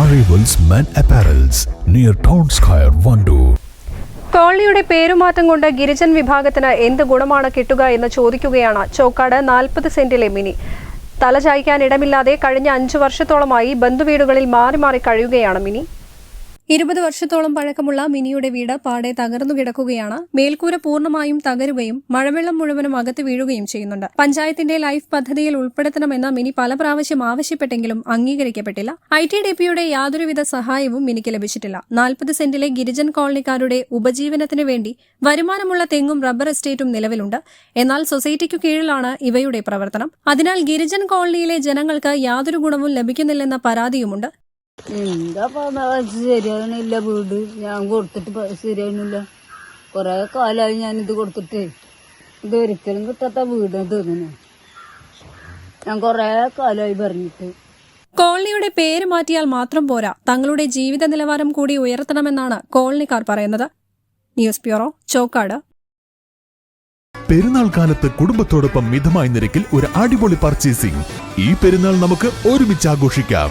Arrivals Men apparels near Town Square, Vandoor. കോളിയുടെ പേരുമാറ്റം കൊണ്ട് ഗിരിജൻ വിഭാഗത്തിന് എന്ത് ഗുണമാണ് കിട്ടുക എന്ന് ചോദിക്കുകയാണ്. ചോക്കാട് നാൽപ്പത് സെന്റിലെ മിനി. തല ചായ്ക്കാൻ ഇടമില്ലാതെ കഴിഞ്ഞ അഞ്ചു വർഷത്തോളമായി ബന്ധുവീടുകളിൽ മാറി മാറി കഴിയുകയാണ് മിനി. ഇരുപത് വർഷത്തോളം പഴക്കമുള്ള മിനിയുടെ വീട് പാടെ തകർന്നു കിടക്കുകയാണ്. മേൽക്കൂര പൂർണമായും തകരുകയും മഴവെള്ളം മുഴുവനും അകത്ത് വീഴുകയും ചെയ്യുന്നുണ്ട്. പഞ്ചായത്തിന്റെ ലൈഫ് പദ്ധതിയിൽ ഉൾപ്പെടുത്തണമെന്ന് മിനി പല പ്രാവശ്യം ആവശ്യപ്പെട്ടെങ്കിലും അംഗീകരിക്കപ്പെട്ടില്ല. ഐ ടി ഡി പിയുടെ യാതൊരുവിധ സഹായവും മിനിക്ക് ലഭിച്ചിട്ടില്ല. നാൽപ്പത് സെന്റിലെ ഗിരിജൻ കോളനിക്കാരുടെ ഉപജീവനത്തിനു വേണ്ടി വരുമാനമുള്ള തെങ്ങും റബ്ബർ എസ്റ്റേറ്റും നിലവിലുണ്ട്. എന്നാൽ സൊസൈറ്റിക്കു കീഴിലാണ് ഇവയുടെ പ്രവർത്തനം. അതിനാൽ ഗിരിജൻ കോളനിയിലെ ജനങ്ങൾക്ക് യാതൊരു ഗുണവും ലഭിക്കുന്നില്ലെന്ന പരാതിയുമുണ്ട്. എന്താ ശരിയാകണില്ല വീട്. ഞാൻ കൊടുത്തിട്ട് ശരിയാകണില്ല കൊറേ കാലമായി ഞാൻ ഇത് കൊടുത്തിട്ട്. ഇത് ഒരിക്കലും കിട്ടാത്ത വീട് തോന്നുന്നു ഞാൻ കുറെ കാലമായി പറഞ്ഞിട്ട്. കോളനിയുടെ പേര് മാറ്റിയാൽ മാത്രം പോരാ. തങ്ങളുടെ ജീവിത നിലവാരം കൂടി ഉയർത്തണമെന്നാണ് കോളനിക്കാർ പറയുന്നത്. News bureau Chokkad. പെരുന്നാൾ കാലത്ത് കുടുംബത്തോടൊപ്പം മിതമായ നിരക്കിൽ ഒരു അടിപൊളി പർച്ചേസിംഗ് ഈ പെരുന്നാൾ നമുക്ക് ഒരുമിച്ച് ആഘോഷിക്കാം.